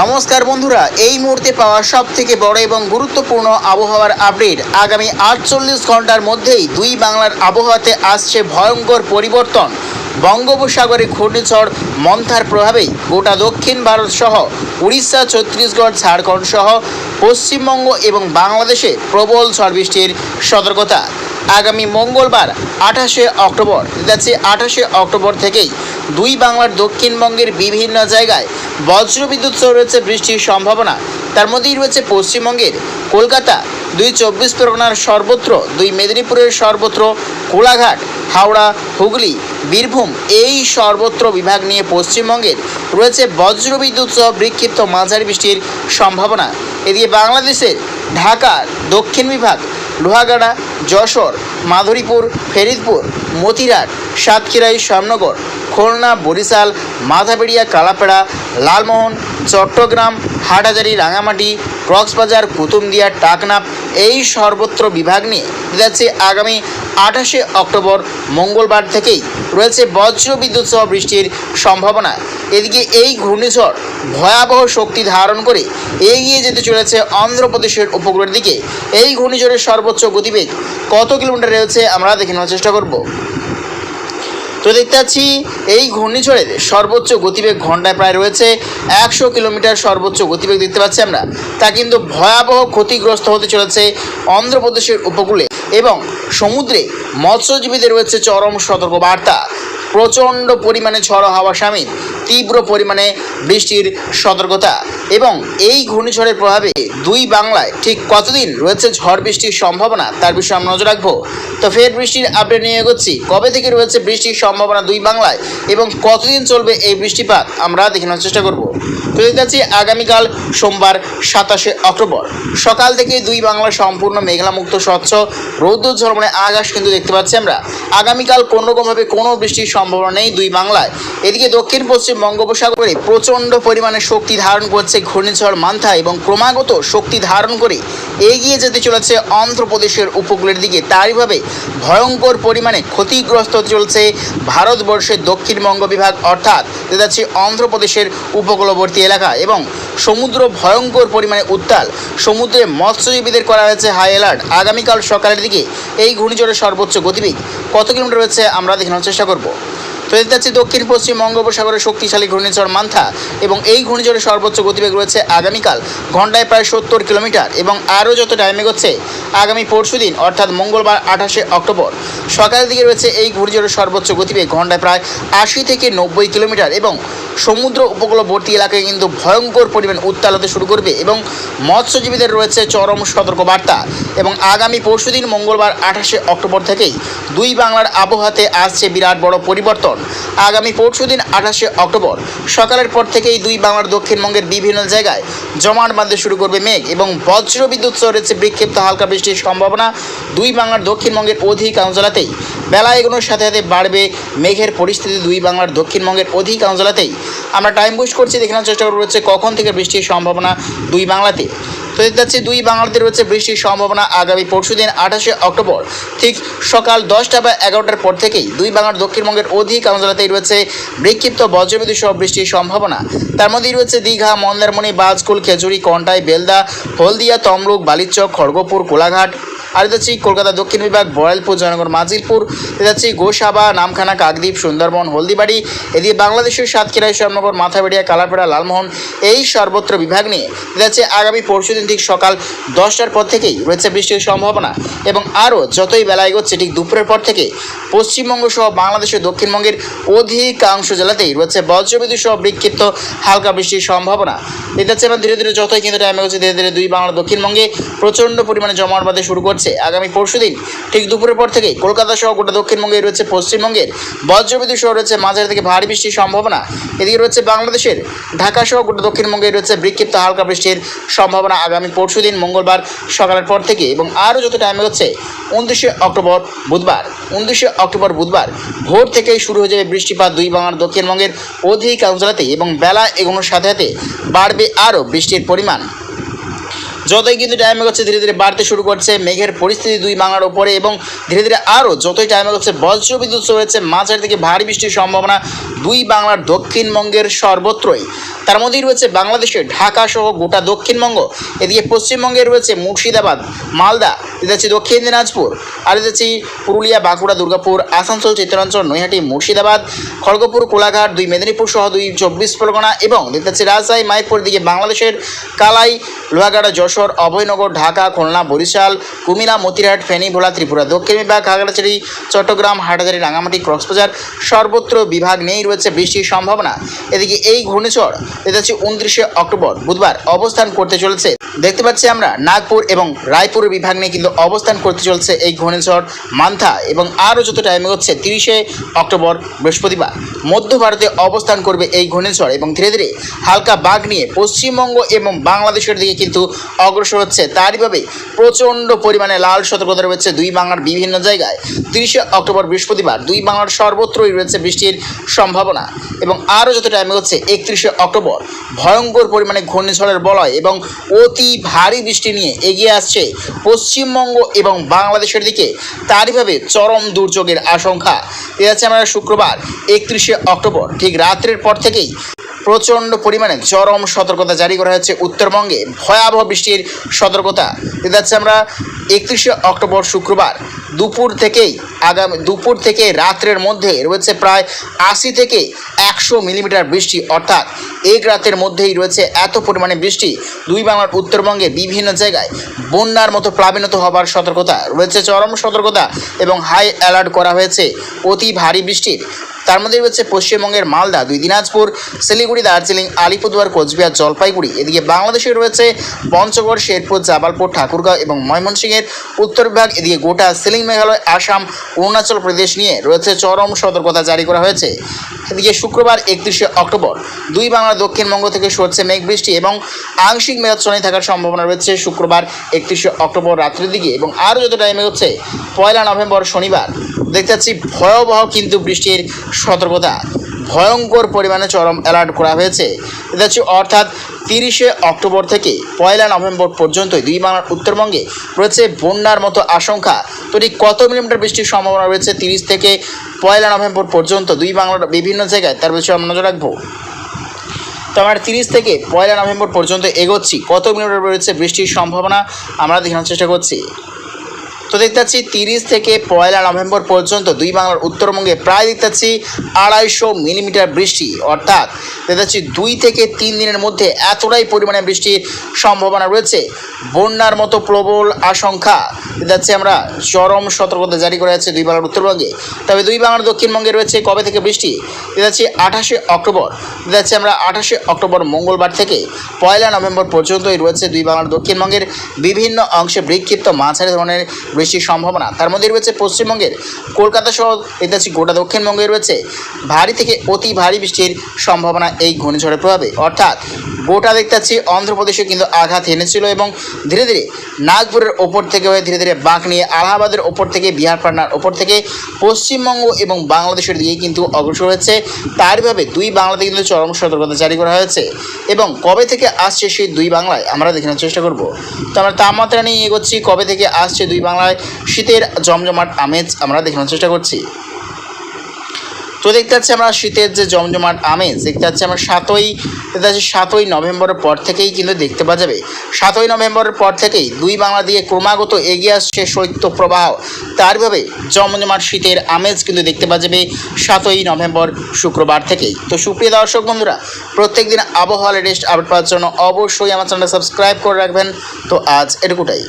নমস্কার বন্ধুরা, এই মুহূর্তে পাওয়া সব থেকে বড় এবং গুরুত্বপূর্ণ আবহাওয়ার আপডেট। আগামী আটচল্লিশ ঘণ্টার মধ্যেই দুই বাংলার আবহাওয়াতে আসছে ভয়ঙ্কর পরিবর্তন। বঙ্গোপসাগরে ঘূর্ণিঝড়, মন্থার প্রভাবেই গোটা দক্ষিণ ভারত সহ উড়িষ্যা, ছত্তিশগড়, ঝাড়খণ্ড সহ পশ্চিমবঙ্গ এবং বাংলাদেশে প্রবল ঝড় বৃষ্টির সতর্কতা। আগামী মঙ্গলবার আঠাশে অক্টোবর যাচ্ছে আঠাশে অক্টোবর থেকেই দুই বাংলার দক্ষিণবঙ্গের বিভিন্ন জায়গায় বজ্রবিদ্যুৎ সহ রয়েছে বৃষ্টির সম্ভাবনা। তার মধ্যেই রয়েছে পশ্চিমবঙ্গের কলকাতা দুই চব্বিশ পরগনার সর্বত্র, দুই মেদিনীপুরের সর্বত্র কোলাঘাট, হাওড়া, হুগলি, বীরভূম এই সর্বত্র বিভাগ নিয়ে পশ্চিমবঙ্গের রয়েছে বজ্রবিদ্যুৎ সহ বিক্ষিপ্ত মাঝারি বৃষ্টির সম্ভাবনা। এদিকে বাংলাদেশের ঢাকার দক্ষিণ বিভাগ, লোহাগাড়া, যশোর, মাধুরীপুর, ফেরিদপুর, মতিরাট, সাতক্ষীরাই, শ্যামনগর, খুলনা, বরিশাল মাথাবেড়িয়া কালাপাড়া, লালমোহন, চট্টগ্রাম, হাটহাজারি, রাঙামাটি, কক্সবাজার কুতুমদিয়া টাকনাপ এই সর্বত্র বিভাগ নিয়ে যাচ্ছে আগামী আঠাশে অক্টোবর মঙ্গলবার থেকেই রয়েছে বজ্র বিদ্যুৎ সহ বৃষ্টির সম্ভাবনা। এদিকে এই ঘূর্ণিঝড় ভয়াবহ শক্তি ধারণ করে এগিয়ে যেতে চলেছে অন্ধ্রপ্রদেশের উপকূলের দিকে। এই ঘূর্ণিঝড়ের সর্বোচ্চ গতিবেগ কত কিলোমিটার রয়েছে আমরা দেখে নেওয়ার চেষ্টা করব। তো দেখতে পাচ্ছি এই ঘূর্ণিঝড়ের সর্বোচ্চ গতিবেগ ঘন্টায় প্রায় রয়েছে একশো কিলোমিটার সর্বোচ্চ গতিবেগ দেখতে পাচ্ছি আমরা। তা কিন্তু ভয়াবহ ক্ষতিগ্রস্ত হতে চলেছে অন্ধ্রপ্রদেশের উপকূলে এবং সমুদ্রে মৎস্যজীবীদের রয়েছে চরম সতর্কবার্তা। প্রচণ্ড পরিমাণে ঝড়ো হাওয়া সামিল, তীব্র পরিমাণে বৃষ্টির সতর্কতা এবং এই ঘূর্ণিঝড়ের প্রভাবে দুই বাংলায় ঠিক কতদিন রয়েছে ঝড় বৃষ্টির সম্ভাবনা তার বিষয়ে আমরা নজর রাখব। তো ফের বৃষ্টির আপডেট নিয়ে এগোচ্ছি। কবে থেকে রয়েছে বৃষ্টির সম্ভাবনা দুই বাংলায় এবং কতদিন চলবে এই বৃষ্টিপাত আমরা দেখে নেওয়ার চেষ্টা করব। তো দেখতে আগামীকাল সোমবার সাতাশে অক্টোবর। সকাল থেকে দুই বাংলা সম্পূর্ণ মেঘলামুক্ত স্বচ্ছ রৌদ্র ঝলমনে আকাশ কিন্তু দেখতে পাচ্ছি আমরা। আগামীকাল কোনো রকমভাবে কোনো বৃষ্টির সম্ভাবনা নেই দুই বাংলায়। এদিকে দক্ষিণ, পশ্চিম বঙ্গোপসাগরে প্রচণ্ড পরিমাণে শক্তি ধারণ করছে ঘূর্ণিঝড় মান্থা এবং ক্রমাগত শক্তি ধারণ করে এগিয়ে যেতে চলেছে অন্ধ্রপ্রদেশের উপকূলের দিকে। তারইভাবে ভয়ঙ্কর পরিমাণে ক্ষতিগ্রস্ত চলছে ভারতবর্ষের দক্ষিণবঙ্গ বিভাগ, অর্থাৎ যাচ্ছে অন্ধ্রপ্রদেশের উপকূলবর্তী এলাকা এবং সমুদ্র ভয়ঙ্কর পরিমাণে উত্তাল। সমুদ্রে মৎস্যজীবীদের করা হয়েছে হাই অ্যালার্ট আগামীকাল সকালের দিকে এই ঘূর্ণিঝড়ের সর্বোচ্চ গতিবেগ কত কিলোমিটার রয়েছে আমরা দেখানোর চেষ্টা করব। তো দেখতে দক্ষিণ, পশ্চিম বঙ্গোপসাগরের শক্তিশালী ঘূর্ণিঝড় মান্থা এবং এই ঘূর্ণিঝড়ের সর্বোচ্চ গতিবেগ রয়েছে আগামীকাল, ঘন্টায় প্রায় সত্তর কিলোমিটার এবং আরও যত টাইম এগোচ্ছে, আগামী পরশু দিন, অর্থাৎ মঙ্গলবার আঠাশে অক্টোবর। সকালের দিকে রয়েছে এই ঘূর্ণিঝড়ের সর্বোচ্চ গতিবেগ, ঘন্টায় প্রায় আশি থেকে নব্বই কিলোমিটার এবং সমুদ্র উপকূলবর্তী এলাকায় কিন্তু ভয়ঙ্কর পরিমাণ উত্তাল হতে শুরু করবে এবং মৎস্যজীবীদের রয়েছে চরম সতর্কবার্তা এবং আগামী পরশুদিন মঙ্গলবার আঠাশে অক্টোবর থেকেই দুই বাংলার আবহাওয়াতে আসছে বিরাট বড় পরিবর্তন। আগামী পরশুদিন আঠাশে অক্টোবর। সকালের পর থেকেই দুই বাংলার দক্ষিণবঙ্গের বিভিন্ন জায়গায় জমাট বাঁধতে শুরু করবে মেঘ এবং বজ্র বিদ্যুৎ সহ রয়েছে বিক্ষিপ্ত হালকা বৃষ্টির সম্ভাবনা। দুই বাংলার দক্ষিণবঙ্গের অধিকাংশ জেলাতেই বেলা এগোনোর সাথে সাথে বাড়বে মেঘের পরিস্থিতি দুই বাংলার দক্ষিণবঙ্গের অধিকাংশ জেলাতেই আমরা টাইম বুস্ট করছি, দেখানোর চেষ্টা করব রয়েছে কখন থেকে বৃষ্টির সম্ভাবনা দুই বাংলাতে। তো দেখতে দুই বাংলাতে রয়েছে বৃষ্টির সম্ভাবনা আগামী পরশুদিন আঠাশে অক্টোবর। ঠিক সকাল দশটা বা এগারোটার পর থেকেই দুই বাংলার দক্ষিণবঙ্গের অধিক জেলাতেই রয়েছে বিক্ষিপ্ত বজ্রবিদ্যুৎ সহ বৃষ্টির সম্ভাবনা। তার মধ্যেই রয়েছে দীঘা, মন্দারমণি, বাজকুল, খেজুরি, কন্টাই, বেলদা, হলদিয়া, তমলুক, বালিচক, খড়গপুর, কোলাঘাট আর এটা হচ্ছে কলকাতা দক্ষিণ বিভাগ বড়াইলপুর জয়নগর, মাজিলপুর। এটা হচ্ছে গোসাবা, নামখানা, কাকদ্বীপ, সুন্দরবন, হলদিবাড়ি। এদিকে বাংলাদেশের সাতক্ষীরাই শ্যামনগর মাথাবেড়িয়া, কালারপাড়া, লালমোহন এই সর্বত্র বিভাগ নিয়ে এটা হচ্ছে আগামী পরশুদিন ঠিক সকাল দশটার পর থেকেই রয়েছে বৃষ্টির সম্ভাবনা এবং আরও যতই বেলা এগোচ্ছে ঠিক দুপুরের পর থেকে পশ্চিমবঙ্গ সহ বাংলাদেশের দক্ষিণবঙ্গের অধিকাংশ জেলাতেই রয়েছে বজ্রবিদ্যুৎ সহ বিক্ষিপ্ত হালকা বৃষ্টির সম্ভাবনা। এটা হচ্ছে ধীরে ধীরে যতই কিন্তু টাইম এগোচ্ছে, ধীরে ধীরে দুই বাংলা দক্ষিণবঙ্গে প্রচণ্ড পরিমাণে জমাট বাঁধতে শুরু করছে। আগামী পরশুদিন ঠিক দুপুরের পর থেকে কলকাতা সহ গোটা দক্ষিণবঙ্গে রয়েছে পশ্চিমবঙ্গের বজ্রবিদ্যুৎ সহ রয়েছে মাঝারি থেকে ভারী বৃষ্টির সম্ভাবনা। এদিকে রয়েছে বাংলাদেশের, ঢাকা সহ গোটা দক্ষিণবঙ্গে রয়েছে বিক্ষিপ্ত হালকা বৃষ্টির সম্ভাবনা আগামী পরশু দিন, মঙ্গলবার সকালের পর থেকে এবং আরও যত টাইম হচ্ছে, উনত্রিশে অক্টোবর বুধবার। উনত্রিশে অক্টোবর বুধবার ভোর থেকেই শুরু হয়ে যাবে বৃষ্টিপাত দুই বাংলার দক্ষিণবঙ্গের অধিকাংশ জেলাতেই এবং বেলা এগোনোর সাথে সাথে বাড়বে আরও বৃষ্টির পরিমাণ। যতই কিন্তু টাইম এগোচ্ছে, ধীরে ধীরে বাড়তে শুরু করছে। মেঘের পরিস্থিতি দুই বাংলার ওপরে এবং ধীরে ধীরে আরও যতই টাইম এগোচ্ছে বজ্রবিদ্যুৎ রয়েছে মাঝের থেকে ভারী বৃষ্টির সম্ভাবনা দুই বাংলার দক্ষিণবঙ্গের সর্বত্রই। তার মধ্যেই রয়েছে বাংলাদেশে ঢাকা সহ গোটা দক্ষিণবঙ্গ। এদিকে পশ্চিমবঙ্গে রয়েছে মুর্শিদাবাদ, মালদা আছে দক্ষিণ দিনাজপুর, আর আছে পুরুলিয়া, বাঁকুড়া, দুর্গাপুর, আসানসোল চিত্তরঞ্চল নৈহাটি, মুর্শিদাবাদ, খড়গপুর, কোলাঘাট, দুই মেদিনীপুর সহ দুই চব্বিশ পরগনা এবং দেখতে পাচ্ছি রাজশাহী মাইপুর দিকে বাংলাদেশের কালাই, লোহাগাড়া, যশোর, অভয়নগর, ঢাকা, খুলনা, বরিশাল কুমিলা মতিরহাট ফেনী ভোলা ত্রিপুরা, দক্ষিণ বিভাগ, খাগড়াছড়ি, চট্টগ্রাম হাটাজারি রাঙামাটি কক্সবাজার সর্বত্র বিভাগ নেই, রয়েছে বৃষ্টির সম্ভাবনা। এদিকে এই ঘূর্ণিঝড়, এটা হচ্ছে উনত্রিশে অক্টোবর, বুধবার অবস্থান করতে চলেছে। দেখতে পাচ্ছি আমরা নাগপুর এবং রায়পুর বিভাগ নিয়ে কিন্তু অবস্থান করতে চলছে এই ঘূর্ণিঝড় মান্থা এবং আরও যত টাইমে হচ্ছে তিরিশে অক্টোবর বৃহস্পতিবার। মধ্য ভারতে অবস্থান করবে এই ঘূর্ণিঝড় এবং ধীরে ধীরে হালকা বাঘ নিয়ে পশ্চিমবঙ্গ এবং বাংলাদেশের দিকে কিন্তু অগ্রসর হচ্ছে। তারইভাবে প্রচণ্ড পরিমাণে লাল সতর্কতা রয়েছে দুই বাংলার বিভিন্ন জায়গায়। তিরিশে অক্টোবর বৃহস্পতিবার দুই বাংলার সর্বত্রই রয়েছে বৃষ্টির সম্ভাবনা এবং আরও যত টাইমে হচ্ছে একত্রিশে অক্টোবর। ভয়ঙ্কর পরিমাণে ঘূর্ণিঝড়ের বলয় এবং অতি ভারী বৃষ্টি নিয়ে এগিয়ে আসছে পশ্চিমবঙ্গ এবং বাংলাদেশের দিকে তারইভাবে চরম দুর্যোগের আশঙ্কা। এ আছে আমরা শুক্রবার, একত্রিশে অক্টোবর, ঠিক রাত্রের পর থেকেই প্রচণ্ড পরিমাণে চরম সতর্কতা জারি করা হয়েছে উত্তরবঙ্গে। ভয়াবহ বৃষ্টির সতর্কতা। এতে যাচ্ছে আমরা একত্রিশে অক্টোবর, শুক্রবার, দুপুর থেকেই আগামী, দুপুর থেকে রাত্রের মধ্যে রয়েছে প্রায় আশি থেকে একশো মিলিমিটার বৃষ্টি, অর্থাৎ এক রাতের মধ্যেই রয়েছে এত পরিমাণে বৃষ্টি। দুই বাংলার উত্তরবঙ্গে বিভিন্ন জায়গায় বন্যার মতো প্লাবিনত হবার সতর্কতা রয়েছে, চরম সতর্কতা এবং হাই অ্যালার্ট করা হয়েছে। অতি ভারী বৃষ্টির। তার মধ্যে রয়েছে পশ্চিমবঙ্গের মালদা, দুই দিনাজপুর, শিলিগুড়ি, দার্জিলিং, আলিপুরদুয়ার, কোচবিহার, জলপাইগুড়ি। এদিকে বাংলাদেশে রয়েছে পঞ্চগড়, শেরপুর, জাবালপুর, ঠাকুরগাঁও এবং ময়মনসিংহের উত্তর বিভাগ এদিকে গোটা সিলিং মেঘালয়, আসাম, অরুণাচল প্রদেশ নিয়ে রয়েছে চরম সতর্কতা জারি করা হয়েছে। এদিকে শুক্রবার একত্রিশে অক্টোবর। দুই বাংলার দক্ষিণবঙ্গ থেকে সরছে মেঘ বৃষ্টি এবং আংশিক মেঘাচ্ছন্ন থাকার সম্ভাবনা রয়েছে শুক্রবার একত্রিশে অক্টোবর রাত্রের দিকে এবং আরও যত টাইমে হচ্ছে, পয়লা নভেম্বর শনিবার। দেখতে পাচ্ছি ভয়াবহ কিন্তু বৃষ্টির সতর্কতা। ভয়ঙ্কর পরিমাণে চরম অ্যালার্ট করা হয়েছে। দেখতে হচ্ছে অর্থাৎ তিরিশে অক্টোবর থেকে পয়লা নভেম্বর পর্যন্ত দুই বাংলার উত্তরবঙ্গে রয়েছে বন্যার মতো আশঙ্কা। তৈরি কত মিলিমিটার বৃষ্টির সম্ভাবনা রয়েছে তিরিশ থেকে পয়লা নভেম্বর পর্যন্ত? দুই বাংলার বিভিন্ন জায়গায় তার বিষয়ে আমরা নজর রাখব। তো আমরা তিরিশ থেকে পয়লা নভেম্বর পর্যন্ত এগোচ্ছি। কত মিলিমিটার রয়েছে বৃষ্টির সম্ভাবনা আমরা দেখানোর চেষ্টা করছি। তো দেখতে পাচ্ছি তিরিশ থেকে পয়লা নভেম্বর পর্যন্ত দুই বাংলার উত্তরবঙ্গে প্রায় দেখতে পাচ্ছি আড়াইশো মিলিমিটার বৃষ্টি। অর্থাৎ দেখতে পাচ্ছি দুই থেকে তিন দিনের মধ্যে এতটাই পরিমাণে বৃষ্টির সম্ভাবনা রয়েছে। বন্যার মতো প্রবল আশঙ্কা পাচ্ছি আমরা। চরম সতর্কতা জারি করা আছে দুই বাংলার উত্তরবঙ্গে। তবে দুই বাংলার দক্ষিণবঙ্গে রয়েছে কবে থেকে বৃষ্টি? দেখতে পাচ্ছি আঠাশে অক্টোবর। দেখতে পাচ্ছি আমরা আঠাশে অক্টোবর মঙ্গলবার থেকে পয়লা নভেম্বর পর্যন্তই রয়েছে দুই বাংলার দক্ষিণবঙ্গের বিভিন্ন অংশে বিক্ষিপ্ত মাঝারি ধরনের বৃষ্টির সম্ভাবনা। তার মধ্যে রয়েছে পশ্চিমবঙ্গের কলকাতা সহ পাচ্ছি গোটা দক্ষিণবঙ্গে রয়েছে ভারী থেকে অতি ভারী বৃষ্টির সম্ভাবনা এই ঘূর্ণিঝড়ের প্রভাবে। অর্থাৎ গোটা দেখতে পাচ্ছি অন্ধ্রপ্রদেশে কিন্তু আঘাত এনেছিল এবং ধীরে ধীরে নাগপুরের ওপর থেকে হয়ে ধীরে ধীরে বাঁক নিয়ে আলাহাবাদের ওপর থেকে, বিহার পাটনার ওপর থেকে পশ্চিমবঙ্গ এবং বাংলাদেশের দিকে কিন্তু অগ্রসর হয়েছে। তারভাবে দুই বাংলাতে কিন্তু চরম সতর্কতা জারি করা হয়েছে এবং কবে থেকে আসছে সেই দুই বাংলায় আমরা দেখানোর চেষ্টা করব। তো আমরা তাপমাত্রা নিয়ে এগোচ্ছি, কবে থেকে আসছে দুই বাংলায়? শীতের জমজমাট আমেজ আমরা দেখানোর চেষ্টা করছি। তো দেখতে পাচ্ছি আমরা শীতের যে জমজমাট আমেজ, দেখতে পাচ্ছি আমরা সাতই, দেখতে পাচ্ছি সাতই নভেম্বরের পর থেকেই কিন্তু দেখতে পাওয়া যাবে। সাতই নভেম্বরের পর থেকেই দুই বাংলা দিয়ে ক্রমাগত এগিয়ে আসছে শৈত্য প্রবাহ। তারভাবে জমজমাট শীতের আমেজ কিন্তু দেখতে পাওয়া যাবে সাতই নভেম্বর শুক্রবার থেকেই। তো সুপ্রিয় দর্শক বন্ধুরা প্রত্যেক দিন আবহাওয়া লেটেস্ট আপডেট পাওয়ার জন্য অবশ্যই আমার চ্যানেলটা সাবস্ক্রাইব করে রাখবেন। তো আজ এটুকুটাই।